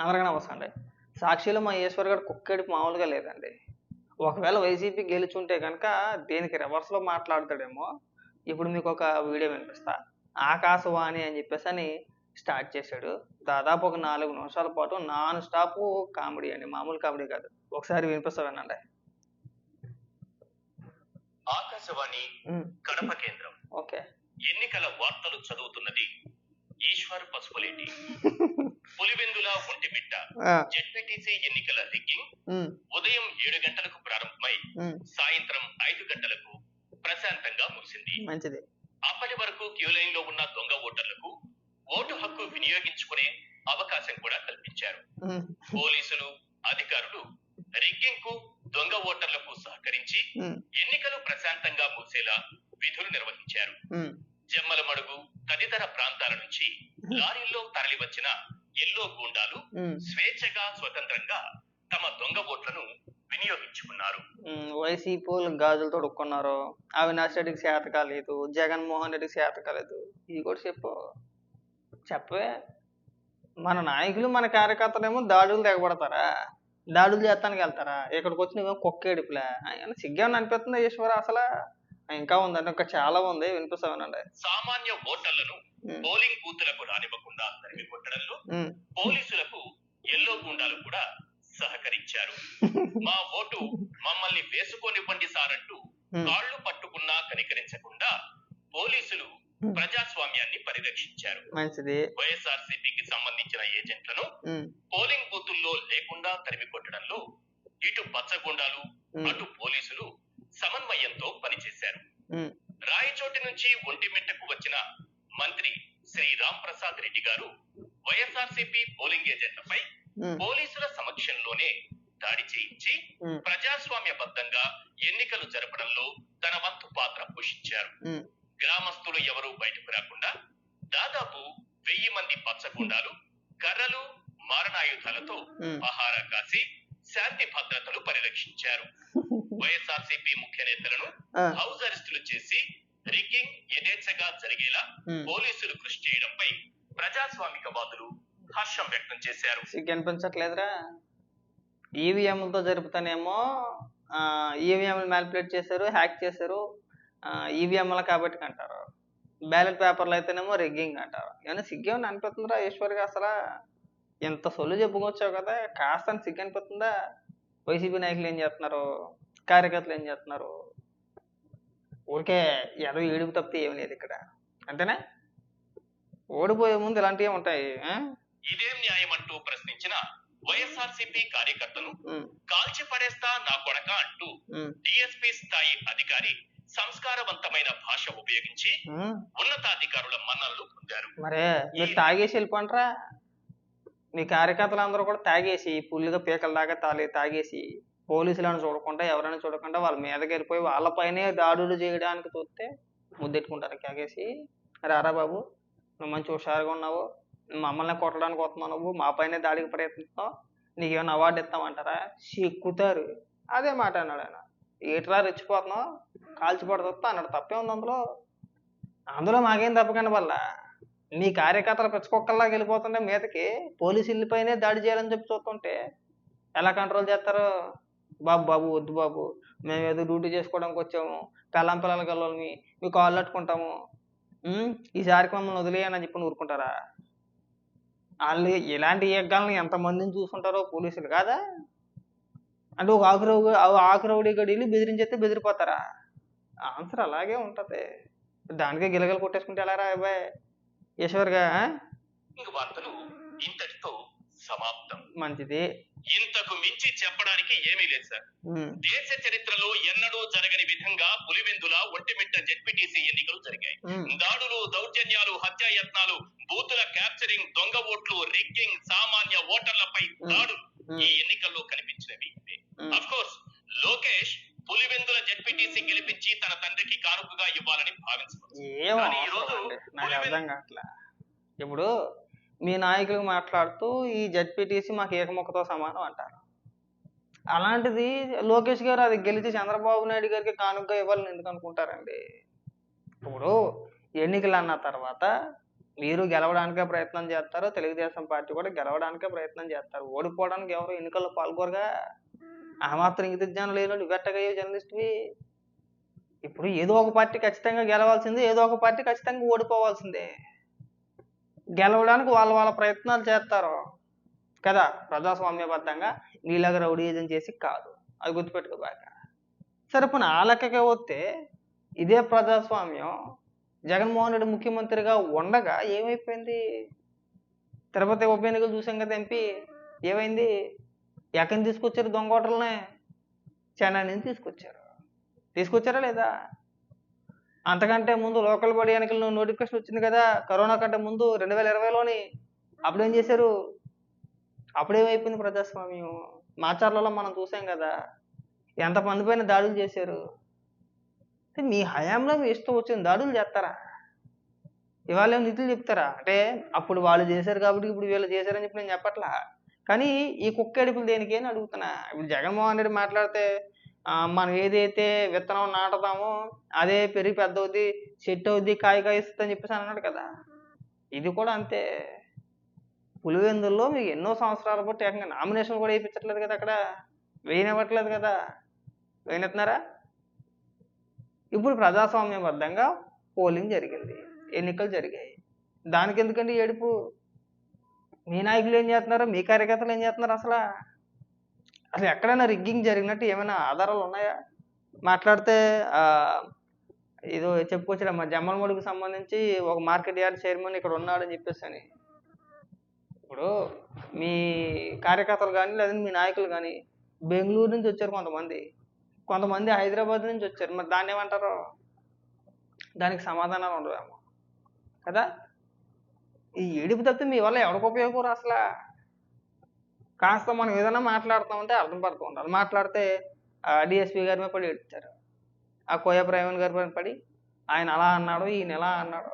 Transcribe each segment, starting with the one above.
అందరికీ నమస్తే అండి. సాక్షిలో మా ఈశ్వర్ గారు కుక్కడికి మామూలుగా లేదండి. ఒకవేళ వైసీపీ గెలుచుంటే కనుక దీనికి రివర్స్లో మాట్లాడతాడేమో. ఇప్పుడు మీకు ఒక వీడియో వినిపిస్తా. ఆకాశవాణి అని చెప్పేసి అని స్టార్ట్ చేశాడు. దాదాపు ఒక నాలుగు నిమిషాల పాటు నాన్ స్టాప్ కామెడీ అండి. మామూలు కామెడీ కాదు. ఒకసారి వినిపిస్తా వినండి. ఆకాశవాణి కడప కేంద్రం. ఓకే. ఎన్నికల వార్తలు చదువుతున్నది ఈశ్వర్ పసుపులేటి? పులివెందుల ఒంటిమిట్ట ఆ, జెడ్పీటీసీ ఎన్నికల రిగ్గింగ్ ఉదయం ఏడు గంటలకు ప్రారంభమై సాయంత్రం ఐదు గంటలకు ప్రశాంతంగా ముగిసింది. మంచిది. అప్పటి వరకు క్యూ లైన్లో ఉన్న దొంగ ఓటర్లకు ఓటు హక్కు వినియోగించుకునే అవకాశం కూడా కల్పించారు. పోలీసులు అధికారులు రిగ్గింగ్కు దొంగ ఓటర్లకు సహకరించి ఎన్నికలు ప్రశాంతంగా ముగిసేలా విధులు నిర్వహించారు. జమ్మలమడుగు తదితర ప్రాంతాల నుంచి లారీల్లో తరలివచ్చిన ఎల్లో గూండాలు ఉమ్. స్వేచ్ఛగా స్వతంత్రంగా తమ దొంగ ఓట్లను వినియోగించుకున్నారు. ఉమ్, వైసీపీ వాళ్ళు గాజులు తొడుక్కున్నారు. అవినాష్ రెడ్డికి చేత కాలేదు జగన్మోహన్ రెడ్డికి చేత కాలేదు ఇది కూడా చెప్పు. చెప్పవే. మన నాయకులు మన కార్యకర్తలేమో దాడులు తెగబడతారా? దాడులు చేస్తానికి వెళ్తారా? ఇక్కడికి వచ్చి నువ్వేమో కుక్కేడిపులే ఆయన సిగ్గేమని అనిపిస్తుంది ఈశ్వర అసలు? ఇంకా ఉందండి. ఇంకా చాలా ఉంది. వినిపిస్తామేనండి. సామాన్య ఓటర్లను పోలింగ్ బూతులకు రానివ్వకుండా తరిమి కొట్టడంలో పోలీసులకు ఎల్లో గూండాలు కూడా సహకరించారు. మా ఓటు మమ్మల్ని వేసుకొనివ్వండి సార్ అంటూ కాళ్ళు పట్టుకున్నా కనికరించకుండా పోలీసులు. ప్రజాస్వామ్యాన్ని పరిరక్షించారు. వైఎస్ఆర్సీపీకి సంబంధించిన ఏజెంట్లను పోలింగ్ బూతుల్లో లేకుండా తరిమి కొట్టడంలో ఇటు పచ్చగుండాలు అటు పోలీసులు సమన్వయంతో పనిచేశారు. రాయచోటి నుంచి ఒంటిమిట్టకు వచ్చిన మంత్రి శ్రీ రామ్ ప్రసాద్ రెడ్డి గారు వైఎస్ఆర్సీపీ పోలింగ్ ఏజెంట్లపై పోలీసుల సమక్షంలోనే దాడి చేయించి ప్రజాస్వామ్యబద్ధంగా ఎన్నికలు జరపడంలో తన వంతు పాత్ర పోషించారు. గ్రామస్తులు ఎవరూ బయటకు రాకుండా దాదాపు వెయ్యి మంది పచ్చగుండాలు కర్రలు మారణాయుధాలతో. పహారా కాసి శాంతి భద్రతలు పరిరక్షించారు. వైఎస్ఆర్సీపీ ముఖ్య నేతలను హౌస్ అరెస్టులు చేసి రిగ్గింగ్ యథేచ్ఛగా జరిగేలా. పోలీసులు కృషి చేయడంపై ప్రజాస్వామికవాదులు హర్షం వ్యక్తం చేశారు. సిగ్గు అనిపించట్లేదురా ఈవీఎంలతో జరుపుతానేమో ఈవీఎంలు మ్యానిపులేట్ చేశారు హ్యాక్ చేశారు ఈవీఎంల కాబట్టి అంటారు బ్యాలెట్ పేపర్లు అయితేనేమో రిగ్గింగ్ అంటారు. ఏమైనా సిగ్గు ఏమన్నా అనిపిస్తుందిరా ఈశ్వర్గా అసలు? ఎంత సొల్లు చెప్పుకొచ్చావు కదా? కాస్త సిగ్గు అనిపిస్తుందా వైసీపీ నాయకులు ఏం చేస్తున్నారు? కార్యకర్తలు ఏం చేస్తున్నారు? ఊరికే ఏదో ఏడుపు తప్పితే ఏమి లేదు ఇక్కడ. అంతేనా? ఓడిపోయే ముందు ఇలాంటివి ఉంటాయి ఇదేం న్యాయం అంటూ ప్రశ్నించిన వైఎస్ఆర్సీపీ కార్యకర్తను కాల్చి పడేస్తా నా కొడక అంటూ డిఎస్పీ స్థాయి అధికారి సంస్కారవంతమైన భాష ఉపయోగించి. ఉన్నతాధికారుల మన్ననలు పొందారు. మరే మీరు తాగేసి వెళ్ళిపోండ్రా. మీ కార్యకర్తలు అందరూ కూడా తాగేసి పుల్లుగా పీకల దాకా తాలి తాగేసి పోలీసులను చూడకుండా ఎవరైనా చూడకుండా వాళ్ళ మీదకి వెళ్ళిపోయి వాళ్ళపైనే దాడులు చేయడానికి చూస్తే ముద్దెట్టుకుంటారు. తాగేసి రారా బాబు నువ్వు మంచి హుషారుగా ఉన్నావు. మమ్మల్ని కొట్టడానికి వస్తున్నావు నువ్వు? మా పైనే దాడికి ప్రయత్నిస్తావు నీకేమైనా అవార్డు ఇస్తామంటారా? సిక్కుతారు అదే మాట అన్నాడు ఆయన. ఏట్రా రెచ్చిపోతున్నావు? కాల్చి అన్నాడు. తప్పే ఉంది అందులో. అందులో మాకేం తప్పకండి వల్ల నీ కార్యకర్తలు పెంచుకోకల్లాగా వెళ్ళిపోతుంటే మీదకి పోలీసు పైనే దాడి చేయాలని చెప్పి చూస్తుంటే ఎలా కంట్రోల్ చేస్తారు? బాబు బాబు వద్దు బాబు. మేము ఏదో డ్యూటీ చేసుకోవడానికి వచ్చాము. పెళ్ళం పిల్లల గల్లని మీకు కాళ్ళు అట్టుకుంటాము. ఈసారికి మమ్మల్ని వదిలేయని చెప్పి ఊరుకుంటారా వాళ్ళు ఇలాంటి యజ్ఞాలను ఎంతమందిని చూసుకుంటారో పోలీసులు కాదా? అంటే ఒక ఆకురవు ఆకురవుడి గడిలు బెదిరించేస్తే బెదిరిపోతారా? ఆన్సర్ అలాగే ఉంటుంది. దానికే గిలగలు కొట్టేసుకుంటే ఎలా రా అబ్బాయి? ఈశ్వర్గా ఆ? వార్తలు ఇంతటితో సమాప్తం. మంచిది. ఇంతకు మించి చెప్పడానికి ఏమీ లేదు సార్. దేశ చరిత్రలో ఎన్నడూ జరగని విధంగా పులివెందుల ఒంటిమిట్ట జెడ్పీటీసీ ఎన్నికలు జరిగాయి. దాడులు దౌర్జన్యాలు హత్యాయత్నాలు బూతుల క్యాప్చరింగ్ దొంగ ఓట్లు రిగ్గింగ్ సామాన్య ఓటర్లపై దాడులు ఈ ఎన్నికల్లో కనిపించినవి. Of course Lokesh Pulivendula ZPTC గెలిపించి తన తండ్రికి కానుకగా ఇవ్వాలని కావట్లే. ఇప్పుడు మీ నాయకులు మాట్లాడుతూ ఈ జడ్పీటీసీ మాకు ఏకముఖతో సమానం అంటారు. అలాంటిది లోకేష్ గారు అది గెలిచి చంద్రబాబు నాయుడు గారికి కానుక ఇవ్వాలని ఎందుకు అనుకుంటారండి? ఇప్పుడు ఎన్నికలు అన్న తర్వాత మీరు గెలవడానికే ప్రయత్నం చేస్తారు తెలుగుదేశం పార్టీ కూడా గెలవడానికే ప్రయత్నం చేస్తారు. ఓడిపోవడానికి ఎవరు ఎన్నికల్లో పాల్గొరగా ఆ మాత్రం ఇంగిత జ్ఞానం లేని నువ్వెట్టగయ్యో జర్నలిస్ట్వి? ఇప్పుడు ఏదో ఒక పార్టీ ఖచ్చితంగా గెలవాల్సిందే ఏదో ఒక పార్టీ ఖచ్చితంగా ఓడిపోవాల్సిందే. గెలవడానికి వాళ్ళ వాళ్ళ ప్రయత్నాలు చేస్తారు. కదా? ప్రజాస్వామ్యబద్ధంగా నీలాగా రౌడీజం చేసి కాదు. అది గుర్తుపెట్టుకోబాక సరే పోనీ ఆ లెక్కకే వస్తే ఇదే ప్రజాస్వామ్యం జగన్మోహన్ రెడ్డి ముఖ్యమంత్రిగా ఉండగా ఏమైపోయింది? తిరుపతి ఉప ఎన్నికలు చూసాం కదా ఎంపీ. ఏమైంది? ఎక్కడిని తీసుకొచ్చారు దొంగ ఓటర్లనే? చెన్నై నుంచి తీసుకొచ్చారు. తీసుకొచ్చారా లేదా? అంతకంటే ముందు లోకల్ బాడీ ఎన్నికల్లో నోటిఫికేషన్ వచ్చింది కదా కరోనా కంటే ముందు రెండు వేల ఇరవైలోని అప్పుడు ఏం చేశారు? అప్పుడేమైపోయింది ప్రజాస్వామ్యం? మాచర్లలో మనం చూసాం కదా ఎంతమంది పైన దాడులు చేశారు? మీ హయాంలో మీ ఇష్టం వచ్చిన దాడులు చేస్తారా? ఇవాళ నిధులు చెప్తారా? అంటే అప్పుడు వాళ్ళు చేశారు కాబట్టి ఇప్పుడు వీళ్ళు చేశారని చెప్పి నేను చెప్పట్లా. కానీ ఈ కుక్క ఎడుపులు దేనికి అని అడుగుతున్నా. ఇప్పుడు జగన్మోహన్ రెడ్డి మాట్లాడితే మనం ఏదైతే విత్తనం నాటుతామో అదే పెరిగి పెద్ద అవుద్ది చెట్టు అవుద్ది కాయ కాయిస్తుంది అని చెప్పేసి అన్నాడు కదా. ఇది కూడా అంతే. పులివెందుల్లో మీకు ఎన్నో సంవత్సరాల పాటు ఏకంగా నామినేషన్ కూడా వేయించట్లేదు కదా అక్కడ. వేయనివ్వట్లేదు కదా. వేయనెత్తున్నారా? ఇప్పుడు ప్రజాస్వామ్యబద్ధంగా పోలింగ్ జరిగింది. ఎన్నికలు జరిగాయి. దానికి ఎందుకండి ఏడుపు? మీ నాయకులు ఏం చేస్తున్నారు? మీ కార్యకర్తలు ఏం చేస్తున్నారు అసలు? అసలు ఎక్కడైనా రిగ్గింగ్ జరిగినట్టు ఏమైనా ఆధారాలు ఉన్నాయా? మాట్లాడితే ఏదో చెప్పుకొచ్చాడు మా జమ్మలమడుగుకు సంబంధించి ఒక మార్కెట్ యార్డ్ చైర్మన్ ఇక్కడ ఉన్నాడని చెప్పేసి అని. ఇప్పుడు మీ కార్యకర్తలు కానీ లేదంటే మీ నాయకులు కానీ బెంగళూరు నుంచి వచ్చారు కొంతమంది. కొంతమంది హైదరాబాద్ నుంచి వచ్చారు. మరి దాన్ని ఏమంటారు? దానికి సమాధానాలు ఉండవేమో. కదా? ఈ ఏడుపు తప్పితే మీ వల్ల ఎవరికి ఉపయోగకూరు అసలు కాస్త మనం ఏదైనా మాట్లాడుతామంటే అర్థం పడుతూ ఉండాలి. మాట్లాడితే డిఎస్పీ గారి మీద పడి ఏడుస్తారు ఆ కోయ ప్రవీణ్ గారి మీద పడి ఆయన అలా అన్నాడు ఈయన ఎలా అన్నాడు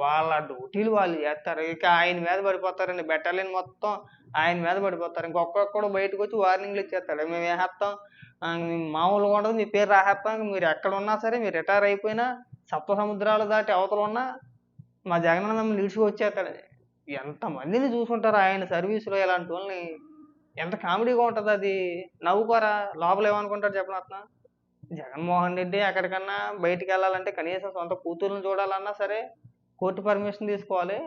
వాళ్ళ డ్యూటీలు వాళ్ళు చేస్తారు. ఇక ఆయన మీద పడిపోతారండి. బెటాలియన్ మొత్తం ఆయన మీద పడిపోతారు. ఇంకొకడు బయటకు వచ్చి వార్నింగ్లు ఇచ్చేస్తాడు. మేము వేసేస్తాం మామూలుగా ఉండదు. మీ పేరు రాసేస్తాం. మీరు ఎక్కడ ఉన్నా సరే మీరు రిటైర్ అయిపోయినా సప్త సముద్రాలు దాటి అవతల ఉన్నా మా జగన్ మిమ్మల్ని ఇడిచి వచ్చేస్తాడని ఎంతమందిని చూసుంటారు ఆయన సర్వీసులో ఇలాంటి వాళ్ళని? ఎంత కామెడీగా ఉంటుంది అది? నవ్వుకోరా? లోపల ఏమనుకుంటారు చెప్పనత్న జగన్మోహన్ రెడ్డి ఎక్కడికన్నా బయటికి వెళ్ళాలంటే కనీసం సొంత కూతుర్ని చూడాలన్నా సరే కోర్టు పర్మిషన్ తీసుకోవాలి.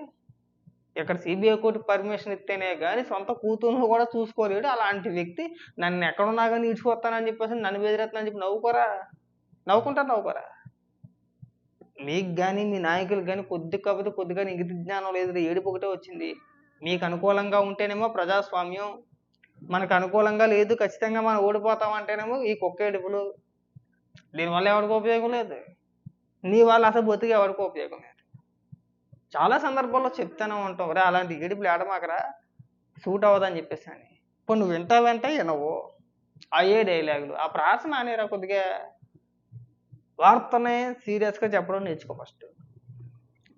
ఇక్కడ సిబిఐ కోర్టు పర్మిషన్ ఇస్తేనే కానీ సొంత కూతుర్ని కూడా చూసుకోలేడు. అలాంటి వ్యక్తి నన్ను ఎక్కడున్నా కానీ ఇడిచిపోతానని చెప్పేసి నన్ను బెదిరేస్తానని చెప్పి నవ్వుకోరా? నవ్వుకుంటారు నవ్వుకోరా? మీకు కానీ మీ నాయకులకు కానీ కొద్ది కాకపోతే కొద్దిగా ఇంగిత జ్ఞానం లేదు ఏడుపు ఒకటే వచ్చింది. మీకు అనుకూలంగా ఉంటేనేమో ప్రజాస్వామ్యం. మనకు అనుకూలంగా లేదు ఖచ్చితంగా మనం ఓడిపోతాం అంటేనేమో ఈ కుక్క ఏడుపులు. దీనివల్ల ఎవరికి ఉపయోగం లేదు. నీ వాళ్ళు అసలు బతికి ఎవరికి ఉపయోగం లేదు. చాలా సందర్భాల్లో చెప్తానే ఉంటాం. రే అలాంటి ఏడుపులు ఏడమాకరా. సూట్ అవ్వదని చెప్పేసి అని. ఇప్పుడు నువ్వు వింటా వెంట వినవు. అయ్యే డైలాగులు ఆ ప్రాసన అనేరా కొద్దిగా వార్తనే సీరియస్గా చెప్పడం నేర్చుకో ఫస్ట్.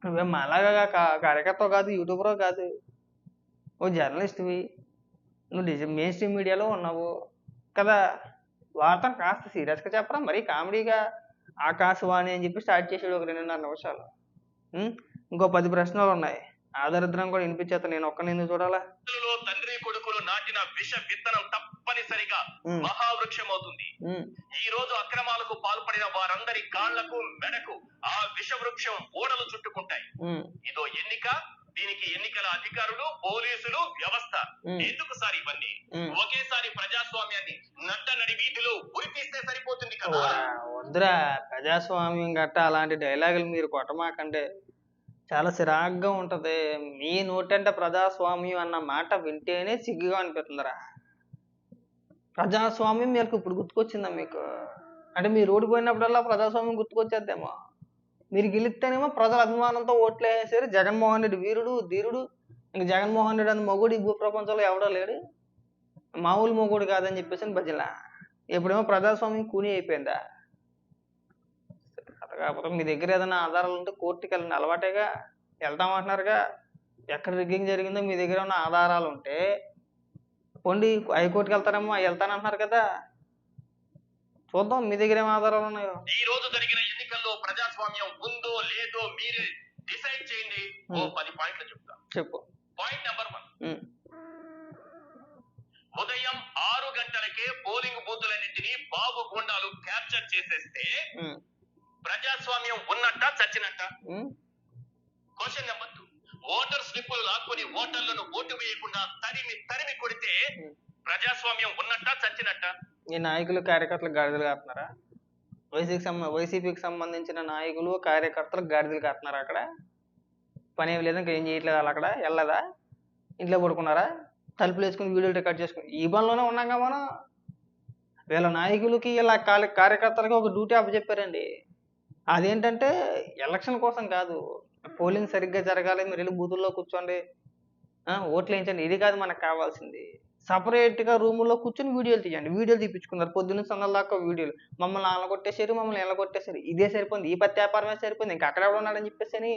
నువ్వేం అలాగా కార్యకర్త కాదు యూట్యూబరో కాదు ఓ జర్నలిస్ట్వి. నువ్వు డిజ మెయిన్ స్ట్రీమ్ మీడియాలో ఉన్నావు కదా. వార్తను కాస్త సీరియస్గా చెప్పరా మరీ కామెడీగా ఆకాశవాణి అని చెప్పి స్టార్ట్ చేసాడు ఒక రెండున్నర నిమిషాలు. ఇంకో పది ప్రశ్నలు ఉన్నాయి. ఆదరిద్రం కూడా వినిపించేత నేను ఒక్క నిన్ను చూడాలా? తండ్రి కొడుకులు నాటిన విష విత్తనం తప్పనిసరిగా మహావృక్షం అవుతుంది ఈ రోజు అక్రమాలకు పాల్పడిన వారందరి కాళ్ళకు మెడకు ఆ విష వృక్షం ఓడలు చుట్టుకుంటాయి. ఇదో ఎన్నిక దీనికి ఎన్నికల అధికారులు పోలీసులు వ్యవస్థ. ఎందుకు సార్ ఇవన్నీ. ఒకేసారి ప్రజాస్వామ్యాన్ని నట్ట నడి వీధిలో ఉరితీస్తే సరిపోతుంది కదా? వద్దురా. ప్రజాస్వామ్యం గట్ట అలాంటి డైలాగులు మీరు కొట్టమాకంటే చాలా చిరాగ్గా ఉంటది. మీ నోటంటే ప్రజాస్వామ్యం అన్న మాట వింటేనే సిగ్గుగా అనిపిస్తుందిరా. ప్రజాస్వామ్యం మీకు ఇప్పుడు గుర్తుకొచ్చిందా మీకు? అంటే మీరు ఓడిపోయినప్పుడల్లా ప్రజాస్వామ్యం గుర్తుకొచ్చేద్దేమో మీరు గెలిస్తేనేమో ప్రజల అభిమానంతో ఓట్లు వేసారు జగన్మోహన్ రెడ్డి వీరుడు ధీరుడు. ఇంక జగన్మోహన్ రెడ్డి అని మొగుడు ఈ భూ ప్రపంచంలో ఎవడో లేడు. మామూలు మొగుడు కాదని చెప్పేసి భజన. ఎప్పుడేమో ప్రజాస్వామ్యం కూని అయిపోయిందా? కాకపోతే మీ దగ్గర ఏదైనా ఆధారాలు ఉంటే కోర్టుకి వెళ్ళండి. అలవాటేగా. వెళ్తామంటున్నారుగా ఎక్కడ రిగ్గింగ్ జరిగిందో మీ దగ్గర ఉన్న ఆధారాలు ఉంటే పోండి హైకోర్టుకి వెళ్తారేమో వెళ్తానంటున్నారు కదా. చూద్దాం మీ దగ్గర ఏం ఆధారాలు ఉన్నాయో. ఈ రోజు జరిగిన ఎన్నికల్లో ప్రజాస్వామ్యం ఉందో లేదో మీరే డిసైడ్ చేయండి. ఓ. పది పాయింట్లు చెప్తా. చెప్పు. Point number one. ఉదయం ఆరు గంటలకే పోలింగ్ బూతులన్నింటినీ బాబు గుండాలు క్యాప్చర్ చేసేస్తే ప్రజాస్వామ్యం ఉన్నట్ట చచ్చినట్ట. క్వశ్చన్ నెంబర్ టూ ఓటర్ స్లిప్పులు లాక్కుని ఓటర్లను ఓటు వేయకుండా తరిమి తరిమి కొడితే. ప్రజాస్వామ్యం ఉన్నట్ట చచ్చినట్ట? ఈ నాయకులు కార్యకర్తలు గాడిదలు కాస్తున్నారా వైసీకి సంబ వైసీపీకి సంబంధించిన నాయకులు కార్యకర్తలు గాడిదలు కాస్తున్నారా అక్కడ? పని ఏమి లేదు ఇంకా ఏం చేయట్లేదు వాళ్ళు అక్కడ? వెళ్ళదా? ఇంట్లో పడుకున్నారా? తలుపులు వేసుకుని వీడియోలు రికార్డ్ చేసుకుని ఈ పనిలోనే ఉన్నాగా మనం. వీళ్ళ నాయకులకి ఇలా కార్య కార్యకర్తలకి ఒక డ్యూటీ అప్పచెప్పారండి. అదేంటంటే ఎలక్షన్ కోసం కాదు పోలింగ్ సరిగ్గా జరగాలి మీరు వెళ్ళి బూతుల్లో కూర్చోండి. ఓట్లు వేయించండి ఇది కాదు మనకు కావాల్సింది. సపరేట్గా రూముల్లో కూర్చొని వీడియోలు తీయండి. వీడియోలు తీపించుకున్నారు పొద్దున్న సందల దాకా వీడియోలు. మమ్మల్ని అలా కొట్టేశారు మమ్మల్ని ఎలా కొట్టేశారు ఇదే సరిపోయింది. ఈ పత్తి వ్యాపారమే సరిపోయింది. ఇంకా అక్కడ ఉన్నాడని చెప్పేసి అని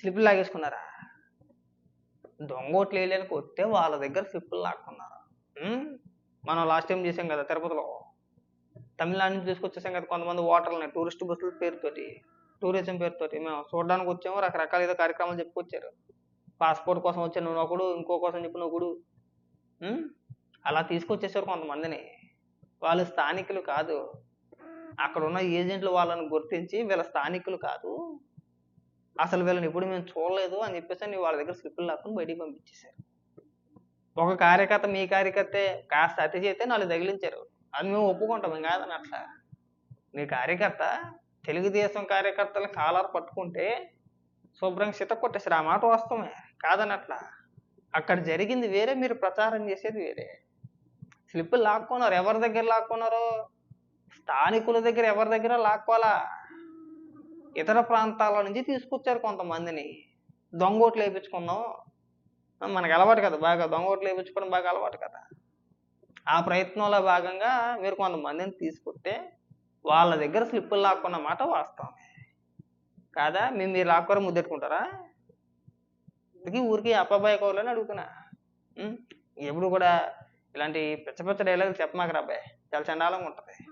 స్లిప్లు లాగేసుకున్నారా? దొంగ ఓట్లు వేయలేనికి వస్తే వాళ్ళ దగ్గర స్లిప్పులు లాక్కున్నారు? మనం లాస్ట్ టైం చేసాం కదా తిరుపతిలో. తమిళనాడు నుంచి తీసుకొచ్చేసాం కదా కొంతమంది ఓటర్లని టూరిస్ట్ బస్సుల పేరుతోటి. టూరిజం పేరుతోటి మేము చూడడానికి వచ్చాము రకరకాల ఏదో కార్యక్రమాలు చెప్పుకొచ్చారు పాస్పోర్ట్ కోసం వచ్చాను నువ్వు ఒకడు ఇంకో కోసం చెప్పిన ఒకడు. అలా తీసుకొచ్చేసారు కొంతమందిని. వాళ్ళు స్థానికులు కాదు. అక్కడ ఉన్న ఏజెంట్లు వాళ్ళని గుర్తించి వీళ్ళ స్థానికులు కాదు. అసలు వీళ్ళని ఎప్పుడు మేము చూడలేదు అని చెప్పేసి అని వాళ్ళ దగ్గర స్లిప్పులు లాక్కుని బయటికి పంపించేశారు. ఒక కార్యకర్త మీ కార్యకర్తే కాస్త అతి చేస్తే నాలుగు తగిలించారు. అది మేము ఒప్పుకుంటాం కాదని అట్లా. మీ కార్యకర్త తెలుగుదేశం కార్యకర్తలు కాలర్ పట్టుకుంటే శుభ్రంగా సిత కొట్టేసారు ఆ మాట వాస్తవమే. కాదనట్లా. అక్కడ జరిగింది వేరే మీరు ప్రచారం చేసేది వేరే. స్లిప్ లాక్కున్నారు. ఎవరి దగ్గర లాక్కున్నారో? స్థానికుల దగ్గర ఎవరి దగ్గర లాక్కోవాలా? ఇతర ప్రాంతాల నుంచి తీసుకొచ్చారు కొంతమందిని. దొంగోట్లు వేయించుకుందాం మనకు అలవాటు కదా బాగా. దొంగోట్లు వేయించుకోవడం బాగా అలవాటు కదా. ఆ ప్రయత్నంలో భాగంగా మీరు కొంతమందిని తీసుకుంటే వాళ్ళ దగ్గర స్లిప్పులు లాక్కున్న మాట వాస్తవం. కాదా? మేము మీరు లాక్కోరు ముద్దెట్టుకుంటారా? ఇందుకే ఊరికి అబ్బాయి కోవాలని అడుగుతున్నా. ఎప్పుడు కూడా ఇలాంటి పిచ్చ పిచ్చ డైలాగులు చెప్పమాకరా అబ్బాయి. చాలా చండాలంగా ఉంటుంది.